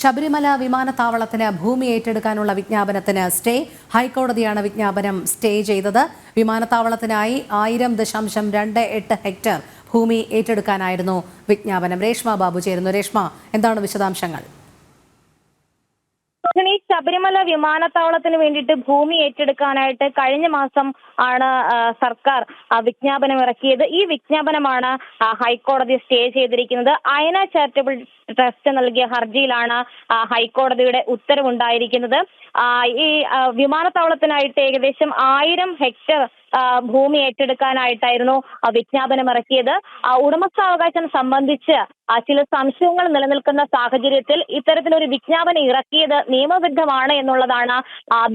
ശബരിമല വിമാനത്താവളത്തിന് ഭൂമി ഏറ്റെടുക്കാനുള്ള വിജ്ഞാപനത്തിന് സ്റ്റേ ഹൈക്കോടതിയാണ് വിജ്ഞാപനം സ്റ്റേ ചെയ്തത്. വിമാനത്താവളത്തിനായി ആയിരം ദശാംശം രണ്ട് എട്ട് ഹെക്ടർ ഭൂമി ഏറ്റെടുക്കാനായിരുന്നു വിജ്ഞാപനം. രേഷ്മ ബാബു ചേരുന്നു. രേഷ്മ എന്താണ് വിശദാംശങ്ങൾ? ഈ ശബരിമല വിമാനത്താവളത്തിന് വേണ്ടിയിട്ട് ഭൂമി ഏറ്റെടുക്കാനായിട്ട് കഴിഞ്ഞ മാസം ആണ് സർക്കാർ വിജ്ഞാപനം ഇറക്കിയത്. ഈ വിജ്ഞാപനമാണ് ഹൈക്കോടതി സ്റ്റേ ചെയ്തിരിക്കുന്നത്. അയന ചാരിറ്റബിൾ ട്രസ്റ്റ് നൽകിയ ഹർജിയിലാണ് ഹൈക്കോടതിയുടെ ഉത്തരവുണ്ടായിരിക്കുന്നത്. ഈ വിമാനത്താവളത്തിനായിട്ട് ഏകദേശം ആയിരം ഹെക്ടർ ഭൂമി ഏറ്റെടുക്കാനായിട്ടായിരുന്നു വിജ്ഞാപനം ഇറക്കിയത് ഉടമസ്ഥാവകാശം സംബന്ധിച്ച് ചില സംശയങ്ങൾ നിലനിൽക്കുന്ന സാഹചര്യത്തിൽ ഇത്തരത്തിലൊരു വിജ്ഞാപനം ഇറക്കിയത് നിയമവിരുദ്ധമാണ് എന്നുള്ളതാണ്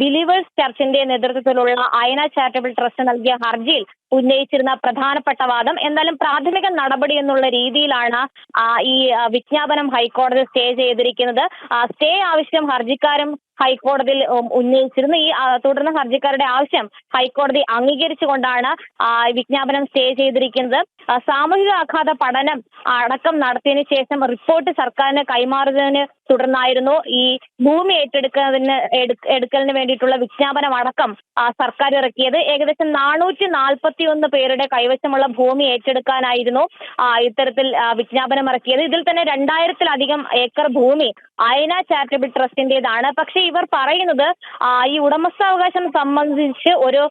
ബിലീവേഴ്സ് ചർച്ചിന്റെ നേതൃത്വത്തിലുള്ള അയന ചാരിറ്റബിൾ ട്രസ്റ്റ് നൽകിയ ഹർജിയിൽ ഉന്നയിച്ചിരുന്ന പ്രധാനപ്പെട്ട വാദം. എന്തായാലും പ്രാഥമിക നടപടി എന്നുള്ള രീതിയിലാണ് ഈ വിജ്ഞാപനം ഹൈക്കോടതി സ്റ്റേ ചെയ്തിരിക്കുന്നത്. സ്റ്റേ ആവശ്യം ഹർജിക്കാരും ഹൈക്കോടതിയിൽ ഉം, ഉന്നയിച്ചിരുന്നു. ഈ തുടർന്ന ഹർജിക്കാരുടെ ആവശ്യം ഹൈക്കോടതി അംഗീകരിച്ചുകൊണ്ടാണ് വിജ്ഞാപനം സ്റ്റേ ചെയ്തിരിക്കുന്നത്. സാമൂഹിക ആഘാത പഠനം അടക്കം നടത്തിയതിനു ശേഷം റിപ്പോർട്ട് സർക്കാരിന് കൈമാറുന്നതിന് തുടർന്നായിരുന്നു. ഈ ഭൂമി ഏറ്റെടുക്കുന്നതിന് എടുക്കലിന് വേണ്ടിയിട്ടുള്ള വിജ്ഞാപനം അടക്കം സർക്കാർ ഇറക്കിയത്. ഏകദേശം നാനൂറ്റി നാൽപ്പത്തി ഒന്ന് പേരുടെ കൈവശമുള്ള ഭൂമി ഏറ്റെടുക്കാനായിരുന്നു ഇത്തരത്തിൽ വിജ്ഞാപനം ഇറക്കിയത് ഇതിൽ തന്നെ രണ്ടായിരത്തിലധികം ഏക്കർ ഭൂമി അയന ചാരിറ്റബിൾ ട്രസ്റ്റിന്റേതാണ്. പക്ഷേ ഇവർ പറയുന്നത് ഈ ഉടമസ്ഥാവകാശം സംബന്ധിച്ച് ഒരു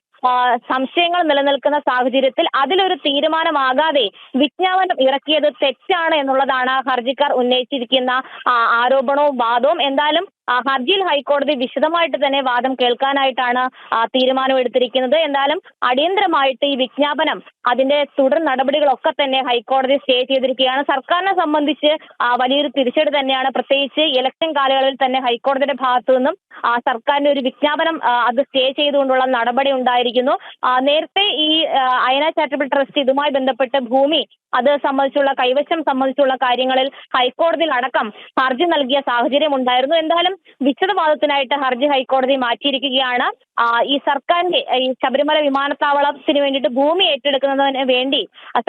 സംശയങ്ങൾ നിലനിൽക്കുന്ന സാഹചര്യത്തിൽ അതിലൊരു തീരുമാനമാകാതെ വിജ്ഞാപനം ഇറക്കിയത് തെറ്റാണ് എന്നുള്ളതാണ് ഹർജിക്കാർ ഉന്നയിച്ചിരിക്കുന്ന ആരോപണവും വാദവും. എന്തായാലും ഹർജിയിൽ ഹൈക്കോടതി വിശദമായിട്ട് തന്നെ വാദം കേൾക്കാനായിട്ടാണ് തീരുമാനം തീരുമാനമെടുത്തിരിക്കുന്നത്. എന്തായാലും അടിയന്തരമായിട്ട് ഈ വിജ്ഞാപനം അതിന്റെ തുടർ നടപടികളൊക്കെ തന്നെ ഹൈക്കോടതി സ്റ്റേ ചെയ്തിരിക്കുകയാണ്. സർക്കാരിനെ സംബന്ധിച്ച് വലിയൊരു തിരിച്ചടി തന്നെയാണ്. പ്രത്യേകിച്ച് ഇലക്ഷൻ കാലയളവിൽ തന്നെ ഹൈക്കോടതിയുടെ ഭാഗത്തു നിന്നും സർക്കാരിന്റെ ഒരു വിജ്ഞാപനം അത് സ്റ്റേ ചെയ്തുകൊണ്ടുള്ള നടപടി ഉണ്ടായിരിക്കുന്നു. നേരത്തെ ഈ അയന ചാരിറ്റബിൾ ട്രസ്റ്റ് ഇതുമായി ബന്ധപ്പെട്ട് ഭൂമി അത് സംബന്ധിച്ചുള്ള കൈവശം സംബന്ധിച്ചുള്ള കാര്യങ്ങളിൽ ഹൈക്കോടതിയിൽ അടക്കം ഹർജി നൽകിയ സാഹചര്യം ഉണ്ടായിരുന്നു എന്തായാലും വിശദവാദത്തിനായിട്ട് ഹർജി ഹൈക്കോടതി മാറ്റിയിരിക്കുകയാണ്. ഈ സർക്കാരിന്റെ ഈ ശബരിമല വിമാനത്താവളത്തിന് വേണ്ടിയിട്ട് ഭൂമി ഏറ്റെടുക്കുന്നതിന് വേണ്ടി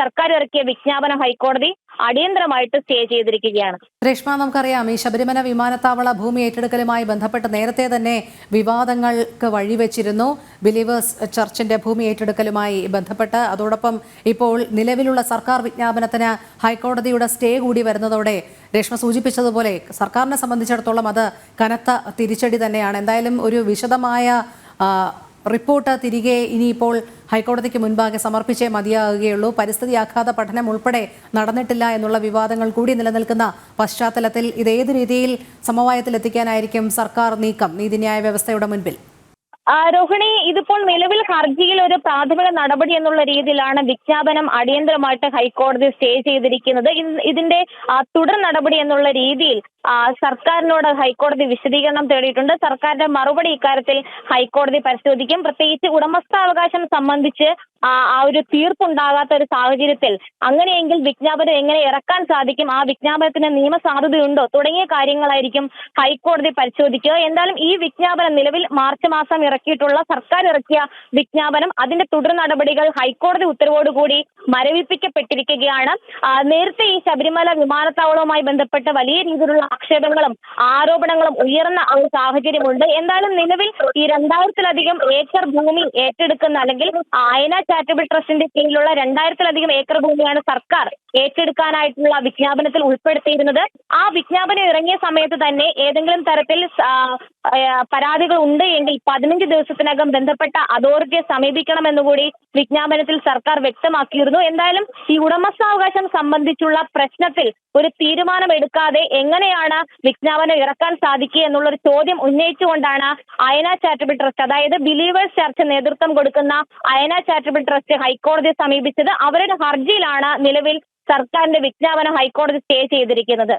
സർക്കാർ ഇറക്കിയ വിജ്ഞാപനം ഹൈക്കോടതി അടിയന്തരമായിട്ട് സ്റ്റേ ചെയ്തിരിക്കുകയാണ്. രേഷ്മ നമുക്കറിയാം ഈ ശബരിമല വിമാനത്താവള ഭൂമി ഏറ്റെടുക്കലുമായി ബന്ധപ്പെട്ട് നേരത്തെ തന്നെ വിവാദങ്ങൾക്ക് വഴിവെച്ചിരുന്നു. ബിലീവേഴ്സ് ചർച്ചിന്റെ ഭൂമി ഏറ്റെടുക്കലുമായി ബന്ധപ്പെട്ട്. അതോടൊപ്പം ഇപ്പോൾ നിലവിലുള്ള സർക്കാർ വിജ്ഞാപനത്തിന് ഹൈക്കോടതിയുടെ സ്റ്റേ കൂടി വരുന്നതോടെ രേഷ്മ സൂചിപ്പിച്ചതുപോലെ സർക്കാരിനെ സംബന്ധിച്ചിടത്തോളം അത് കനത്ത തിരിച്ചടി തന്നെയാണ്. എന്തായാലും ഒരു വിശദമായ റിപ്പോർട്ട് തിരികെ ഇനിയിപ്പോൾ ഹൈക്കോടതിക്ക് മുൻപാകെ സമർപ്പിച്ചേ മതിയാകുകയുള്ളൂ. പരിസ്ഥിതി ആഘാത പഠനം ഉൾപ്പെടെ നടന്നിട്ടില്ല എന്നുള്ള വിവാദങ്ങൾ കൂടി നിലനിൽക്കുന്ന പശ്ചാത്തലത്തിൽ ഇത് ഏത് രീതിയിൽ സമവായത്തിൽ എത്തിക്കാനായിരിക്കും സർക്കാർ നീക്കം? നീതിന്യായ വ്യവസ്ഥയുടെ മുൻപിൽ. രോഹിണി ഇതിപ്പോൾ നിലവിൽ ഹർജിയിൽ ഒരു പ്രാഥമിക നടപടി എന്നുള്ള രീതിയിലാണ് വിജ്ഞാപനം അടിയന്തരമായിട്ട് ഹൈക്കോടതി സ്റ്റേ ചെയ്തിരിക്കുന്നത്. ഇതിന്റെ തുടർ നടപടി എന്നുള്ള രീതിയിൽ സർക്കാരിനോട് ഹൈക്കോടതി വിശദീകരണം തേടിയിട്ടുണ്ട്. സർക്കാരിന്റെ മറുപടി ഇക്കാര്യത്തിൽ ഹൈക്കോടതി പരിശോധിക്കും. പ്രത്യേകിച്ച് ഉടമസ്ഥാവകാശം സംബന്ധിച്ച് ആ ഒരു തീർപ്പുണ്ടാകാത്ത ഒരു സാഹചര്യത്തിൽ അങ്ങനെയെങ്കിൽ വിജ്ഞാപനം എങ്ങനെ ഇറക്കാൻ സാധിക്കും? ആ വിജ്ഞാപനത്തിന് നിയമസാധുതയുണ്ടോ? തുടങ്ങിയ കാര്യങ്ങളായിരിക്കും ഹൈക്കോടതി പരിശോധിക്കുക. എന്തായാലും ഈ വിജ്ഞാപനം നിലവിൽ മാർച്ച് മാസം ഇറക്കിയിട്ടുള്ള സർക്കാർ ഇറക്കിയ വിജ്ഞാപനം അതിന്റെ തുടർ നടപടികൾ ഹൈക്കോടതി ഉത്തരവോടുകൂടി മരവിപ്പിക്കപ്പെട്ടിരിക്കുകയാണ്. നേരത്തെ ഈ ശബരിമല വിമാനത്താവളവുമായി ബന്ധപ്പെട്ട് വലിയ രീതിയിലുള്ള ആക്ഷേപങ്ങളും ആരോപണങ്ങളും ഉയർന്ന ഒരു സാഹചര്യമുണ്ട്. എന്തായാലും നിലവിൽ ഈ രണ്ടായിരത്തിലധികം ഏക്കർ ഭൂമി ഏറ്റെടുക്കുന്ന അല്ലെങ്കിൽ അയന ചാരിറ്റബിൾ ട്രസ്റ്റിന്റെ കീഴിലുള്ള രണ്ടായിരത്തിലധികം ഏക്കർ ഭൂമിയാണ് സർക്കാർ ഏറ്റെടുക്കാനായിട്ടുള്ള വിജ്ഞാപനത്തിൽ ഉൾപ്പെടുത്തിയിരുന്നത്. ആ വിജ്ഞാപനം ഇറങ്ങിയ സമയത്ത് തന്നെ ഏതെങ്കിലും തരത്തിൽ പരാതികൾ ഉണ്ട് എങ്കിൽ പതിനഞ്ച് ദിവസത്തിനകം ബന്ധപ്പെട്ട അതോറിറ്റിയെ സമീപിക്കണമെന്നുകൂടി വിജ്ഞാപനത്തിൽ സർക്കാർ വ്യക്തമാക്കിയിരുന്നു. എന്തായാലും ഈ ഉടമസ്ഥാവകാശം സംബന്ധിച്ചുള്ള പ്രശ്നത്തിൽ ഒരു തീരുമാനമെടുക്കാതെ എങ്ങനെയാണ് വിജ്ഞാപനം ഇറക്കാൻ സാധിക്കുക എന്നുള്ളൊരു ചോദ്യം ഉന്നയിച്ചുകൊണ്ടാണ് അയന ചാരിറ്റബിൾ ട്രസ്റ്റ് അതായത് ബിലീവേഴ്സ് ചർച്ച് നേതൃത്വം കൊടുക്കുന്ന അയന ചാരിറ്റബിൾ ട്രസ്റ്റ് ഹൈക്കോടതിയെ സമീപിച്ചത്. അവരുടെ ഹർജിയിലാണ് നിലവിൽ സർക്കാരിന്റെ വിജ്ഞാപനം ഹൈക്കോടതി സ്റ്റേ ചെയ്തിരിക്കുന്നത്.